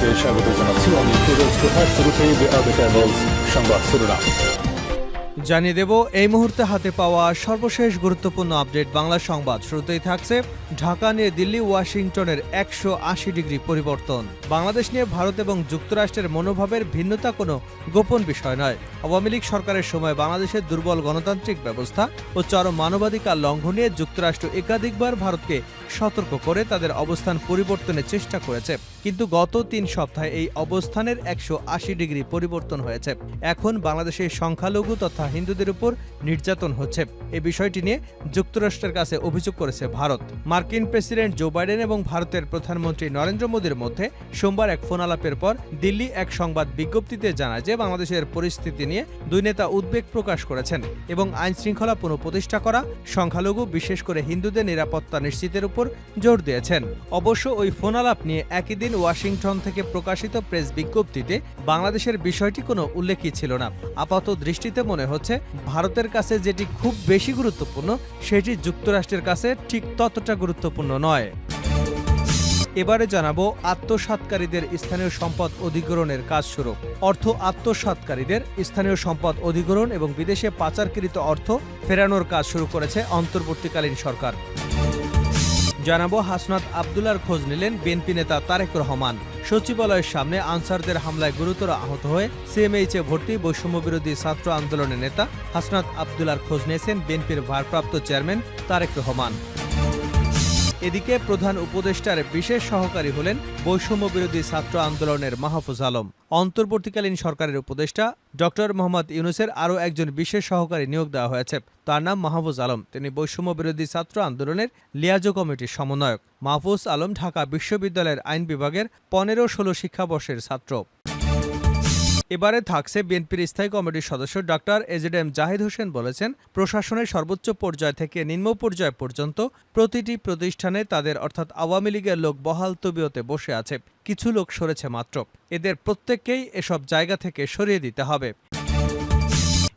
আপনাদেরকে স্বাগত জানাচ্ছি। আমি ফিরোজ দ্য ক্যাবলস সংবাদ শিরোনাম জানিয়ে দেব, এই মুহূর্তে হাতে পাওয়া সর্বশেষ গুরুত্বপূর্ণ আপডেট বাংলা সংবাদ। শুরুতেই থাকছে ঢাকা নিয়ে দিল্লি, ওয়াশিংটনের একশো আশি ডিগ্রি পরিবর্তন। বাংলাদেশ নিয়ে ভারত এবং যুক্তরাষ্ট্রের মনোভাবের ভিন্নতা কোনো গোপন বিষয় নয়। আওয়ামী লীগ সরকারের সময় বাংলাদেশের দুর্বল গণতান্ত্রিক ব্যবস্থা ও চরম মানবাধিকার লঙ্ঘনে যুক্তরাষ্ট্র একাধিকবার ভারতকে সতর্ক করে তাদের অবস্থান পরিবর্তনের চেষ্টা করেছে। কিন্তু গত তিন সপ্তাহে এই অবস্থানের একশো আশি ডিগ্রি পরিবর্তন হয়েছে। এখন বাংলাদেশের সংখ্যালঘু তথা হিন্দুদের উপর নির্যাতন হচ্ছে। এ বিষয়টি নিয়ে যুক্তরাষ্ট্রের কাছে অভিযোগ করেছে ভারত। মার্কিন প্রেসিডেন্ট জো বাইডেন এবং ভারতের প্রধানমন্ত্রী নরেন্দ্র মোদীর মধ্যে সোমবার এক ফোন আলাপের পর দিল্লি এক সংবাদ বিজ্ঞপ্তিতে জানায় যে বাংলাদেশের পরিস্থিতি নিয়ে দুই নেতা উদ্বেগ প্রকাশ করেছেন এবং আইন শৃঙ্খলা পুনঃপ্রতিষ্ঠা করা, সংখ্যালঘু বিশেষ করে হিন্দুদের নিরাপত্তা নিশ্চিতের উপর জোর দিয়েছেন। অবশ্য ওই ফোন আলাপ নিয়ে একই দিন ওয়াশিংটন থেকে প্রকাশিত প্রেস বিজ্ঞপ্তিতে বাংলাদেশের বিষয়টি কোনো উল্লেখই ছিল না। আপাত দৃষ্টিতে মনে হচ্ছে, ভারতের কাছে যেটি খুব বেশি গুরুত্বপূর্ণ, সেটি যুক্তরাষ্ট্রের কাছে ঠিক ততটা গুরুত্বপূর্ণ নয়। এবারে জানাব, আত্মসাৎকারীদের স্থানীয় সম্পদ অধিগ্রহণের কাজ শুরু। অর্থ আত্মসাৎকারীদের স্থানীয় সম্পদ অধিগ্রহণ এবং বিদেশে পাচারকৃত অর্থ ফেরানোর কাজ শুরু করেছে অন্তর্বর্তীকালীন সরকার। জানাব, হাসনাত আবদুল্লার খোঁজ নিলেন বিএনপি নেতা তারেক রহমান। সচিবালয়ের সামনে আনসারদের হামলায় গুরুতর আহত হয়ে সিএমএইচে ভর্তি বৈষম্য বিরোধী ছাত্র আন্দোলনের নেতা হাসনাত আবদুল্লার খোঁজ নিয়েছেন বিএনপির ভারপ্রাপ্ত চেয়ারম্যান তারেক রহমান। এদিকে প্রধান উপদেষ্টার বিশেষ সহকারী হলেন বৈষম্য বিরোধী ছাত্র আন্দোলনের মাহফুজ আলম। অন্তর্বর্তীকালীন সরকারের উপদেষ্টা ডক্টর মোহাম্মদ ইউনুসের আরও একজন বিশেষ সহকারী নিয়োগ দেওয়া হয়েছে। তার নাম মাহফুজ আলম। তিনি বৈষম্য বিরোধী ছাত্র আন্দোলনের লিয়াজো কমিটির সমন্বয়ক। মাহফুজ আলম ঢাকা বিশ্ববিদ্যালয়ের আইন বিভাগের পনেরো ষোলো শিক্ষাবর্ষের ছাত্র। এবারে থাকছে বিএনপির স্থায়ী কমিটির সদস্য doctor A Z M Zahid Hossain বলেছেন, প্রশাসনের সর্বোচ্চ পর্যায় থেকে নিম্ন পর্যায় পর্যন্ত প্রতিটি প্রতিষ্ঠানে তাদের অর্থাৎ আওয়ামী লীগের লোক বহাল তবিয়তে বসে আছে। কিছু লোক সরেছে মাত্র। এদের প্রত্যেককেই এসব জায়গা থেকে সরিয়ে দিতে হবে।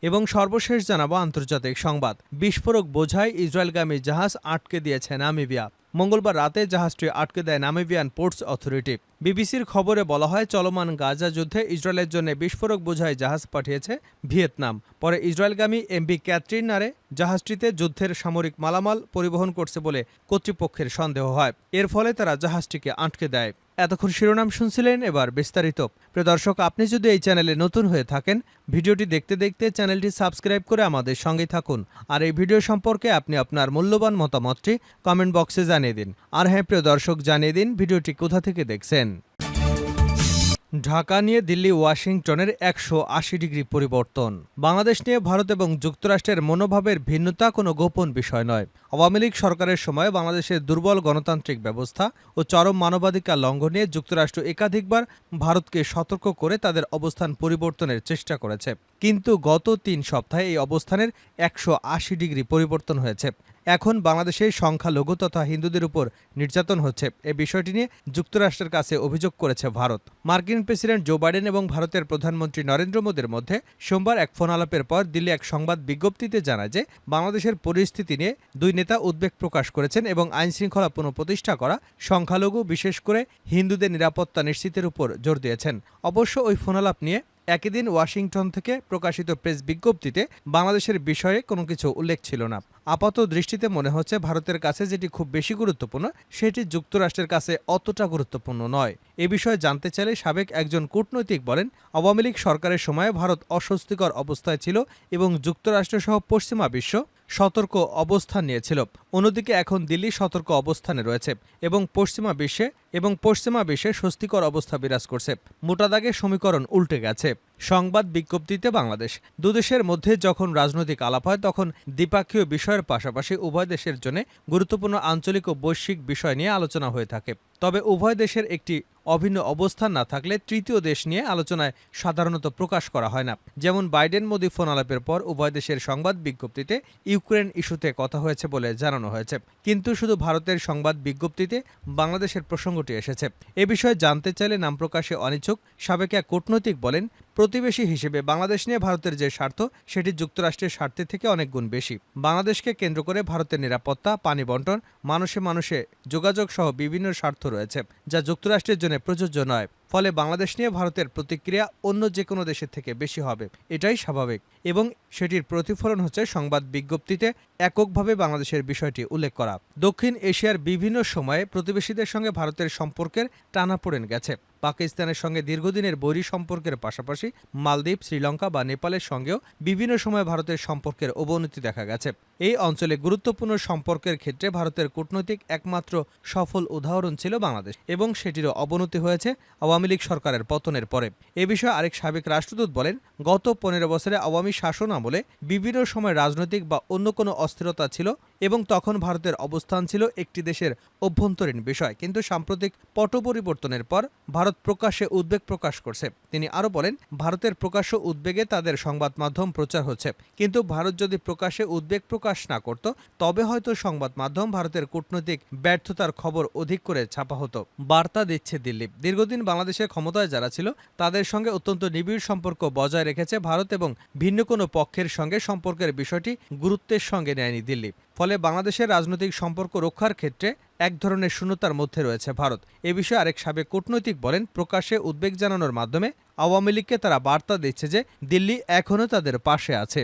এবং সর্বশেষ জানাব আন্তর্জাতিক সংবাদ। বিস্ফোরক বোঝাই ইসরায়েলগামী জাহাজ আটকে দিয়েছে নামিবিয়া। মঙ্গলবার রাতে জাহাজটি আটকে দেয় নামিবিয়ান পোর্টস অথরিটি। বিবিসির খবরে বলা হয়, চলমান গাজা যুদ্ধে ইসরায়েলের জন্য বিস্ফোরক বোঝাই জাহাজ পাঠিয়েছে ভিয়েতনাম। পরে ইসরায়েলগামী এমবি ক্যাটরিনারে জাহাজটিতে যুদ্ধের সামরিক মালামাল পরিবহন করছে বলে কর্তৃপক্ষের সন্দেহ হয়। এর ফলে তারা জাহাজটিকে আটকে দেয়। এতক্ষণ শিরোনাম শুনছিলেন এবার বিস্তারিত। প্রিয় দর্শক, আপনি যদি এই চ্যানেলে নতুন হয়ে থাকেন, ভিডিওটি দেখতে দেখতে চ্যানেলটি সাবস্ক্রাইব করে আমাদের সঙ্গে থাকুন। আর এই ভিডিও সম্পর্কে আপনি আপনার মূল্যবান মতামতটি কমেন্ট বক্সে জানিয়ে দিন। আর হ্যাঁ প্রিয় দর্শক, জানিয়ে দিন ভিডিওটি কোথা থেকে দেখছেন। ঢাকা নিয়ে দিল্লি, ওয়াশিংটনের একশো আশি ডিগ্রি পরিবর্তন। বাংলাদেশ নিয়ে ভারত এবং যুক্তরাষ্ট্রের মনোভাবের ভিন্নতা কোনো গোপন বিষয় নয়। আওয়ামী লীগ সরকারের সময় বাংলাদেশের দুর্বল গণতান্ত্রিক ব্যবস্থা ও চরম মানবাধিকার লঙ্ঘনে যুক্তরাষ্ট্র একাধিকবার ভারতকে সতর্ক করে তাদের অবস্থান পরিবর্তনের চেষ্টা করেছে। কিন্তু গত তিন সপ্তাহে এই অবস্থানের একশো আশি ডিগ্রি পরিবর্তন হয়েছে। এখন বাংলাদেশের সংখ্যালঘু তথা হিন্দুদের উপর নির্যাতন হচ্ছে। এ বিষয়টি নিয়ে যুক্তরাষ্ট্রের কাছে অভিযোগ করেছে ভারত। মার্কিন প্রেসিডেন্ট জো বাইডেন এবং ভারতের প্রধানমন্ত্রী নরেন্দ্র মোদীর মধ্যে সোমবার এক ফোন আলাপের পর দিল্লি এক সংবাদ বিজ্ঞপ্তিতে জানায় যে, বাংলাদেশের পরিস্থিতি নিয়ে দুই নেতা উদ্বেগ প্রকাশ করেছেন এবং আইন শৃঙ্খলা পুনঃপ্রতিষ্ঠা করা সংখ্যালঘু, বিশেষ করে হিন্দুদের নিরাপত্তা নিশ্চিতের উপর জোর দিয়েছেন। অবশ্য ওই ফোন আলাপ নিয়ে একই দিন ওয়াশিংটন থেকে প্রকাশিত প্রেস বিজ্ঞপ্তিতে বাংলাদেশের বিষয়ে কোনো কিছু উল্লেখ ছিল না। আপাত দৃষ্টিতে মনে হচ্ছে ভারতের কাছে যেটি খুব বেশি গুরুত্বপূর্ণ, সেটি যুক্তরাষ্ট্রের কাছে অতটা গুরুত্বপূর্ণ নয়। এ বিষয়ে জানতে চাইলে সাবেক একজন কূটনৈতিক বলেন, আওয়ামী লীগ সরকারের সময় ভারত অস্বস্তিকর অবস্থায় ছিল এবং যুক্তরাষ্ট্রসহ পশ্চিমা বিশ্ব সতর্ক অবস্থান নিয়েছিল। অন্যদিকে এখন দিল্লি সতর্ক অবস্থানে রয়েছে এবং পশ্চিমা বিশ্বে এবং পশ্চিমা বিশ্বে স্বস্তিকর অবস্থা বিরাজ করছে। মোটা দাগে সমীকরণ উল্টে গেছে। সংবাদ বিজ্ঞপ্তিতে বাংলাদেশ। দুদেশের মধ্যে যখন রাজনৈতিক আলাপ হয়, তখন দ্বিপাক্ষীয় বিষয়ের পাশাপাশি উভয় দেশের জন্য গুরুত্বপূর্ণ আঞ্চলিক ও বৈশ্বিক বিষয় নিয়ে আলোচনা হয়ে থাকে। তবে উভয় দেশের একটি অভিন্ন অবস্থান না থাকলে তৃতীয় দেশ নিয়ে আলোচনায় সাধারণত প্রকাশ করা হয় না। যেমন বাইডেন মোদি ফোন আলাপের পর উভয় দেশের সংবাদ বিজ্ঞপ্তিতে ইউক্রেন ইস্যুতে কথা হয়েছে বলে জানানো হয়েছে। কিন্তু শুধু ভারতের সংবাদ বিজ্ঞপ্তিতে বাংলাদেশের প্রসঙ্গটি এসেছে। এ বিষয়ে জানতে চাইলে নাম প্রকাশে অনিচ্ছুক সাবেক এক কূটনৈতিক বলেন, প্রতিবেশী হিসেবে বাংলাদেশ নিয়ে ভারতের যে স্বার্থ, সেটি যুক্তরাষ্ট্রের স্বার্থের থেকে অনেক গুণ বেশি। বাংলাদেশকে কেন্দ্র করে ভারতের নিরাপত্তা, পানি বন্টন, মানুষে মানুষে যোগাযোগ সহ বিভিন্ন স্বার্থ রয়েছে, যা যুক্তরাষ্ট্রের জন্য প্রযোজ্য নয়। ফলে বাংলাদেশ নিয়ে ভারতের প্রতিক্রিয়া অন্য যে কোনো দেশের থেকে বেশি হবে, এটাই স্বাভাবিক। এবং সেটির প্রতিফলন হচ্ছে সংবাদ বিজ্ঞপ্তিতে এককভাবে বাংলাদেশের বিষয়টি উল্লেখ করা। দক্ষিণ এশিয়ার বিভিন্ন সময়ে প্রতিবেশীদের সঙ্গে ভারতের সম্পর্কের টানাপোড়েন গেছে। পাকিস্তানের সঙ্গে দীর্ঘদিনের বৈরী সম্পর্কের পাশাপাশি মালদ্বীপ, শ্রীলঙ্কা বা নেপালের সঙ্গেও বিভিন্ন সময় ভারতের সম্পর্কের অবনতি দেখা গেছে। এই অঞ্চলে গুরুত্বপূর্ণ সম্পর্কের ক্ষেত্রে ভারতের কূটনৈতিক একমাত্র সফল উদাহরণ ছিল বাংলাদেশ এবং সেটিরও অবনতি হয়েছে আওয়ামী লীগ সরকারের পতনের পরে। এ বিষয়ে আরেক সাবেক রাষ্ট্রদূত বলেন, গত পনেরো বছরে আওয়ামী শাসন আমলে বিভিন্ন সময় রাজনৈতিক বা অন্য কোনো অস্থিরতা ছিল এবং তখন ভারতের অবস্থান ছিল একটি দেশের অভ্যন্তরীণ বিষয়। কিন্তু সাম্প্রতিক পট পরিবর্তনের পর ভারত প্রকাশ্যে উদ্বেগ প্রকাশ করছে। তিনি আরও বলেন, ভারতের প্রকাশ্য উদ্বেগে তাদের সংবাদ মাধ্যম প্রচার হচ্ছে। কিন্তু ভারত যদি প্রকাশ্যে উদ্বেগ প্রকাশ না করত, তবে হয়তো সংবাদ মাধ্যম ভারতের কূটনৈতিক ব্যর্থতার খবর অধিক করে ছাপা হতো। বার্তা দিচ্ছে দিল্লি। দীর্ঘদিন বাংলাদেশের ক্ষমতায় যারা ছিল, তাদের সঙ্গে অত্যন্ত নিবিড় সম্পর্ক বজায় রেখেছে ভারত এবং ভিন্ন কোনো পক্ষের সঙ্গে সম্পর্কের বিষয়টি গুরুত্বের সঙ্গে নেয়নি দিল্লি। ফলে বাংলাদেশের রাজনৈতিক সম্পর্ক রক্ষার ক্ষেত্রে এক ধরনের শূন্যতার মধ্যে রয়েছে ভারত। এ বিষয়ে আরেক সাবেক কূটনৈতিক বলেন, প্রকাশ্যে উদ্বেগ জানানোর মাধ্যমে আওয়ামী লীগকে তারা বার্তা দিচ্ছে যে দিল্লি এখনও তাদের পাশে আছে।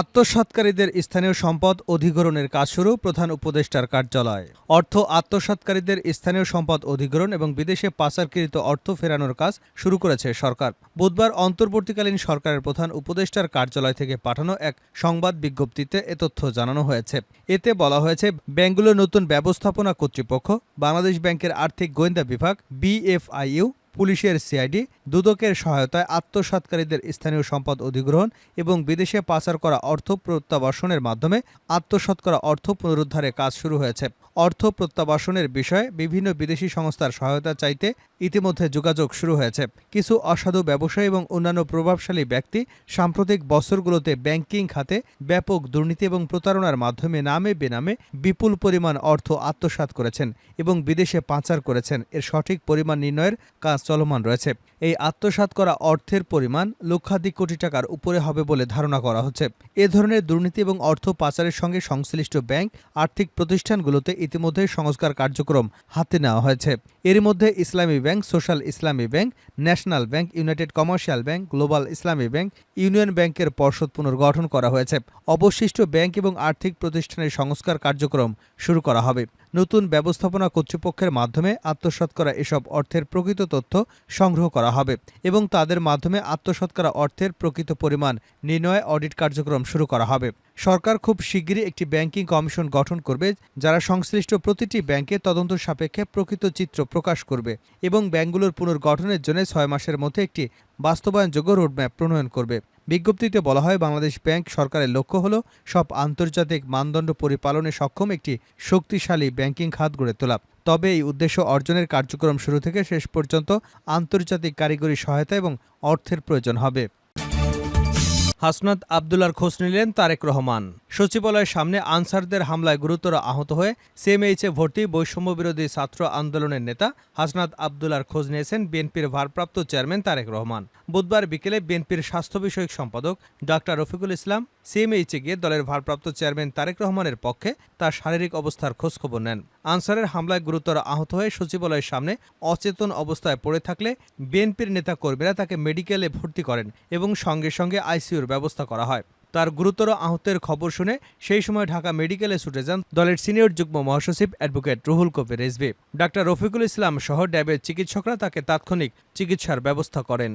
আত্মসাৎকারীদের স্থানীয় সম্পদ অধিগ্রহণের কাজ শুরু প্রধান উপদেষ্টার কার্যালয়। অর্থ আত্মসাৎকারীদের স্থানীয় সম্পদ অধিগ্রহণ এবং বিদেশে পাচারকৃত অর্থ ফেরানোর কাজ শুরু করেছে সরকার। বুধবার অন্তর্বর্তীকালীন সরকারের প্রধান উপদেষ্টার কার্যালয় থেকে পাঠানো এক সংবাদ বিজ্ঞপ্তিতে এ তথ্য জানানো হয়েছে। এতে বলা হয়েছে ব্যাংকগুলোর নতুন ব্যবস্থাপনা কর্তৃপক্ষ, বাংলাদেশ ব্যাংকের আর্থিক গোয়েন্দা বিভাগ, বিএফআইইউ পুলিশের সিআইডি, দুদকের সহায়তায় আত্মসাৎকারীদের স্থানীয় সম্পদ অধিগ্রহণ এবং বিদেশে পাচার করা অর্থ প্রত্যাবাসনের মাধ্যমে আত্মসাৎ করা অর্থ পুনরুদ্ধারে কাজ শুরু হয়েছে। অর্থ প্রত্যাবাসনের বিষয়ে বিভিন্ন বিদেশি সংস্থার সহায়তা চাইতে ইতিমধ্যে যোগাযোগ শুরু হয়েছে। কিছু অসাধু ব্যবসায়ী এবং অন্যান্য প্রভাবশালী ব্যক্তি সাম্প্রতিক বছরগুলোতে ব্যাংকিং খাতে ব্যাপক দুর্নীতি এবং প্রতারণার মাধ্যমে নামে বেনামে বিপুল পরিমাণ অর্থ আত্মসাৎ করেছেন এবং বিদেশে পাচার করেছেন। এর সঠিক পরিমাণ নির্ণয়ের কাজ চলমান রয়েছে। এই আত্মসাৎ করা অর্থের পরিমাণ লক্ষাধিক কোটি টাকার উপরে হবে বলে ধারণা করা হচ্ছে। এ ধরনের দুর্নীতি এবং অর্থ পাচারের সঙ্গে সংশ্লিষ্ট ব্যাংক, আর্থিক প্রতিষ্ঠানগুলোতে ইতিমধ্যে সংস্কার কার্যক্রম হাতে নেওয়া হয়েছে। এর মধ্যে Islami Bank, Social Islami Bank, National Bank, United Commercial Bank, Global Islami Bank, Union ব্যাংকের পর্ষদ পুনর্গঠন করা হয়েছে। অবশিষ্ট ব্যাংক এবং আর্থিক প্রতিষ্ঠানের সংস্কার কার্যক্রম শুরু করা হবে। নতুন ব্যবস্থাপনা কর্তৃপক্ষের মাধ্যমে আত্মসাৎ করা এসব অর্থের প্রকৃত তথ্য সংগ্রহ করা হবে এবং তাদের মাধ্যমে আত্মসাৎ করা অর্থের প্রকৃত পরিমাণ নির্ণয়ে অডিট কার্যক্রম শুরু করা হবে। সরকার খুব শিগগিরই একটি ব্যাংকিং কমিশন গঠন করবে, যারা সংশ্লিষ্ট প্রতিটি ব্যাংকে তদন্ত সাপেক্ষে প্রকৃত চিত্র প্রকাশ করবে এবং ব্যাংকগুলোর পুনর্গঠনের জন্য ছয় মাসের মধ্যে একটি বাস্তবায়নযোগ্য রোডম্যাপ প্রণয়ন করবে। বিজ্ঞপ্তিতে বলা হয়, বাংলাদেশ ব্যাংক সরকারের লক্ষ্য হল সব আন্তর্জাতিক মানদণ্ড পরিপালনে সক্ষম একটি শক্তিশালী ব্যাংকিং খাত গড়ে তোলা। তবে এই উদ্দেশ্য অর্জনের কার্যক্রম শুরু থেকে শেষ পর্যন্ত আন্তর্জাতিক কারিগরি সহায়তা এবং অর্থের প্রয়োজন হবে। হাসনাত আবদুল্লার খোঁজ নিলেন তারেক রহমান। সচিবালয়ের সামনে আনসারদের হামলায় গুরুতর আহত হয়ে সিএমএইচে ভর্তি বৈষম্য বিরোধী ছাত্র আন্দোলনের নেতা হাসনাত আবদুল্লার খোঁজ নিয়েছেন বিএনপির ভারপ্রাপ্ত চেয়ারম্যান তারেক রহমান। বুধবার বিকেলে বিএনপির স্বাস্থ্য বিষয়ক সম্পাদক ডাক্তার রফিকুল ইসলাম সিএমএইচে গিয়ে দলের ভারপ্রাপ্ত চেয়ারম্যান তারেক রহমানের পক্ষে তার শারীরিক অবস্থার খোঁজখবর নেন। আনসারের হামলায় গুরুতর আহত হয়ে সচিবালয়ের সামনে অচেতন অবস্থায় পড়ে থাকলে বিএনপির নেতা কর্মীরা তাকে মেডিকেলে ভর্তি করেন এবং সঙ্গে সঙ্গে আইসিইউর ব্যবস্থা করা হয়। তার গুরুতর আহতের খবর শুনে সেই সময় ঢাকা মেডিকেলে ছুটে যান দলের সিনিয়র যুগ্ম মহাসচিব অ্যাডভোকেট রুহুল কবির রেজভি। ডাক্তার রফিকুল ইসলাম সহ ড্যাবের চিকিৎসকরা তাকে তাৎক্ষণিক চিকিৎসার ব্যবস্থা করেন।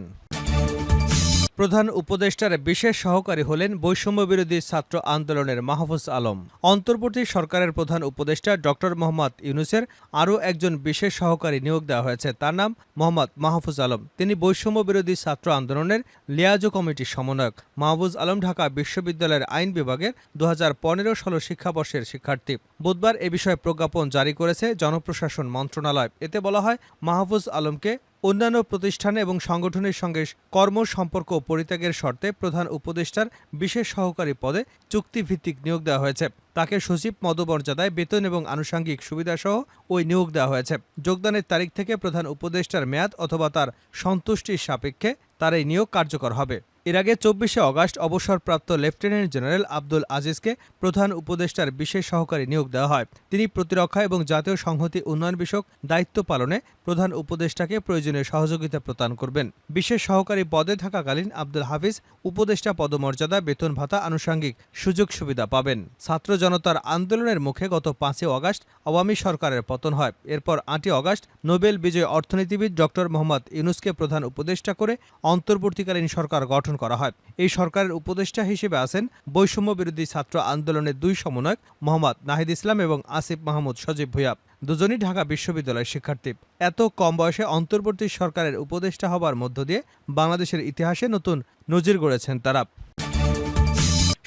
প্রধান উপদেষ্টার বিশেষ সহকারী হলেন বৈষম্য বিরোধী ছাত্র আন্দোলনের মাহফুজ আলম। অন্তর্বর্তী সরকারের প্রধান উপদেষ্টা ডক্টর মোহাম্মদ ইউনুসের আরও একজন বিশেষ সহকারী নিয়োগ দেওয়া হয়েছে। তার নাম মোহাম্মদ মাহফুজ আলম। তিনি বৈষম্য বিরোধী ছাত্র আন্দোলনের লিয়াজো কমিটির সমন্বয়ক। মাহফুজ আলম ঢাকা বিশ্ববিদ্যালয়ের আইন বিভাগের দু হাজার পনেরো ষোলো শিক্ষাবর্ষের শিক্ষার্থী। বুধবার এ বিষয়ে প্রজ্ঞাপন জারি করেছে জনপ্রশাসন মন্ত্রণালয়। এতে বলা হয়, মাহফুজ আলমকে অন্যান্য প্রতিষ্ঠান এবং সংগঠনের সঙ্গে কর্ম, সম্পর্ক পরিত্যাগের শর্তে প্রধান উপদেষ্টার বিশেষ সহকারী পদে চুক্তিভিত্তিক নিয়োগ দেওয়া হয়েছে। তাকে সচিব মদমর্যাদায় বেতন এবং আনুষঙ্গিক সুবিধাসহ ওই নিয়োগ দেওয়া হয়েছে। যোগদানের তারিখ থেকে প্রধান উপদেষ্টার মেয়াদ অথবা তার সন্তুষ্টির সাপেক্ষে তার এই নিয়োগ কার্যকর হবে। এর আগে চব্বিশে অগাস্ট অবসরপ্রাপ্ত লেফটেন্যান্ট জেনারেল আব্দুল আজিজকে প্রধান উপদেষ্টার বিশেষ সহকারী নিয়োগ দেওয়া হয়। তিনি প্রতিরক্ষা এবং জাতীয় সংহতি উন্নয়ন বিষয়ক দায়িত্ব পালনে প্রধান উপদেষ্টাকে প্রয়োজনীয় সহযোগিতা প্রদান করবেন। বিশেষ সহকারী পদে থাকাকালীন আব্দুল হাফিজ উপদেষ্টা পদমর্যাদা, বেতন ভাতা, আনুষঙ্গিক সুযোগ সুবিধা পাবেন। ছাত্র জনতার আন্দোলনের মুখে গত পাঁচই অগাস্ট আওয়ামী সরকারের পতন হয়। এরপর আটই অগাস্ট নোবেল বিজয়ী অর্থনীতিবিদ ডক্টর মোহাম্মদ ইউনুসকে প্রধান উপদেষ্টা করে অন্তর্বর্তীকালীন সরকার গঠন করা হয়। এই সরকারের উপদেষ্টা হিসেবে আছেন বৈষম্য বিরোধী ছাত্র আন্দোলনের দুই সমন্বয়ক মোহাম্মদ নাহিদ ইসলাম এবং আসিফ মাহমুদ সজীব ভুইয়া। দুজনই ঢাকা বিশ্ববিদ্যালয়ের শিক্ষার্থী। এত কম বয়সে অন্তর্বর্তী সরকারের উপদেষ্টা হবার মধ্য দিয়ে বাংলাদেশের ইতিহাসে নতুন নজির গড়েছেন তারা।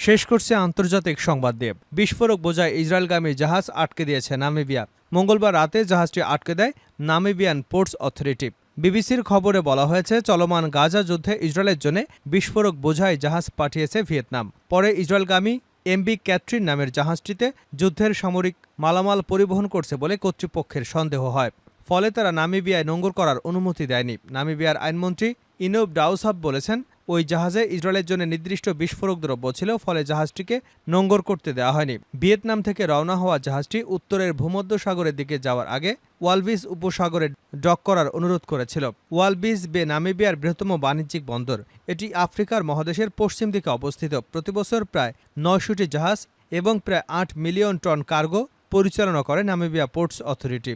শেষ করছে আন্তর্জাতিক সংবাদ দিয়ে। বিস্ফোরক বোঝায় ইসরায়েলগামী জাহাজ আটকে দিয়েছে নামিবিয়া। মঙ্গলবার রাতে জাহাজটি আটকে দেয় নামিবিয়ান পোর্টস অথরিটি। বিবিসির খবরে বলা হয়েছে, চলমান গাজা যুদ্ধে ইসরায়েলের জন্য বিস্ফোরক বোঝাই জাহাজ পাঠিয়েছে ভিয়েতনাম। পরে ইসরায়েলগামী এমবি ক্যাটরিন নামের জাহাজটিতে যুদ্ধের সামরিক মালামাল পরিবহন করছে বলে কর্তৃপক্ষের সন্দেহ হয়। ফলে তারা নামিবিয়ায় নোঙ্গর করার অনুমতি দেয়নি। নামিবিয়ার আইনমন্ত্রী ইনোব ডাউসাব বলেছেন ওই জাহাজে ইসরায়েলের জন্য নির্দিষ্ট বিস্ফোরক দ্রব্য ছিল, ফলে জাহাজটিকে নোঙ্গর করতে দেওয়া হয়নি। ভিয়েতনাম থেকে রওনা হওয়া জাহাজটি উত্তরের ভূমধ্যসাগরের দিকে যাওয়ার আগে ওয়ালবিস উপসাগরে ডক করার অনুরোধ করেছিল। ওয়ালবিস বে নামিবিয়ার বৃহত্তম বাণিজ্যিক বন্দর। এটি আফ্রিকার মহাদেশের পশ্চিম দিকে অবস্থিত। প্রতিবছর প্রায় নয়শোটি জাহাজ এবং প্রায় আট মিলিয়ন টন কার্গো পরিচালনা করে নামিবিয়া পোর্টস অথরিটি।